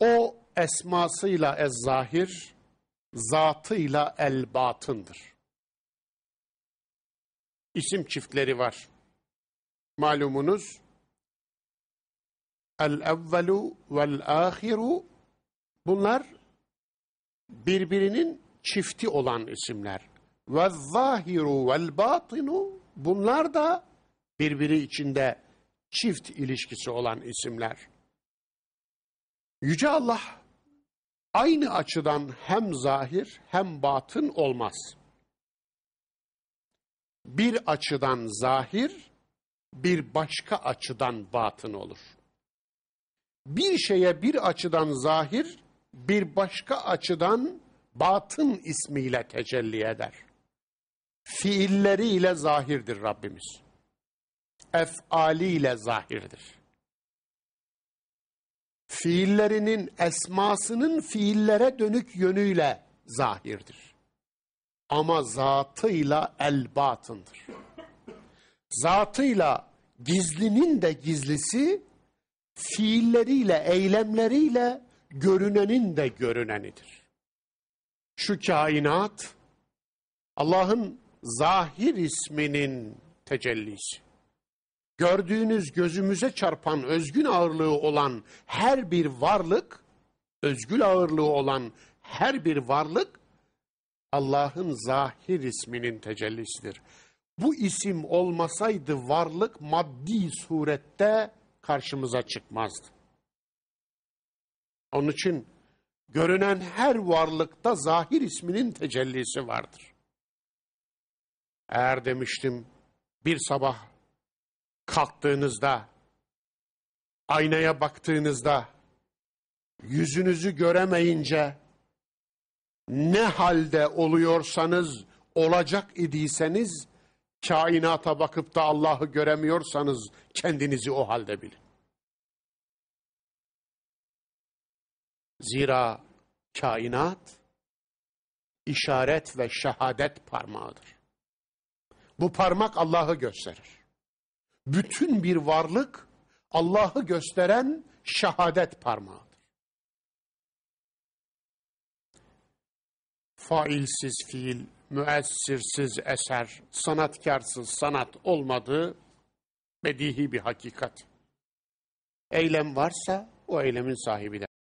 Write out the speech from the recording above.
O esmasıyla ez-zahir, zatıyla el-batındır. İsim çiftleri var. Malumunuz el-evvelu vel-ahiru bunlar birbirinin çifti olan isimler. Ve-zahiru vel-batinu bunlar da birbiri içinde çift ilişkisi olan isimler. Yüce Allah aynı açıdan hem zahir hem batın olmaz. Bir açıdan zahir, bir başka açıdan batın olur. Bir şeye bir açıdan zahir, bir başka açıdan batın ismiyle tecelli eder. Fiilleriyle zahirdir Rabbimiz. Efaliyle zahirdir fiillerinin esmasının fiillere dönük yönüyle zahirdir. Ama zatıyla el batındır. Zatıyla gizlinin de gizlisi, fiilleriyle, eylemleriyle görünenin de görünenidir. Şu kainat, Allah'ın zahir isminin tecellisi gördüğünüz gözümüze çarpan özgün ağırlığı olan her bir varlık, özgül ağırlığı olan her bir varlık Allah'ın zahir isminin tecellisidir. Bu isim olmasaydı varlık maddi surette karşımıza çıkmazdı. Onun için görünen her varlıkta zahir isminin tecellisi vardır. Eğer demiştim bir sabah kalktığınızda, aynaya baktığınızda, yüzünüzü göremeyince, ne halde oluyorsanız, olacak idiyseniz, kainata bakıp da Allah'ı göremiyorsanız, kendinizi o halde bilin. Zira kainat, işaret ve şehadet parmağıdır. Bu parmak Allah'ı gösterir bütün bir varlık Allah'ı gösteren şehadet parmağıdır. Failsiz fiil, müessirsiz eser, sanatkarsız sanat olmadığı bedihi bir hakikat. Eylem varsa o eylemin sahibi.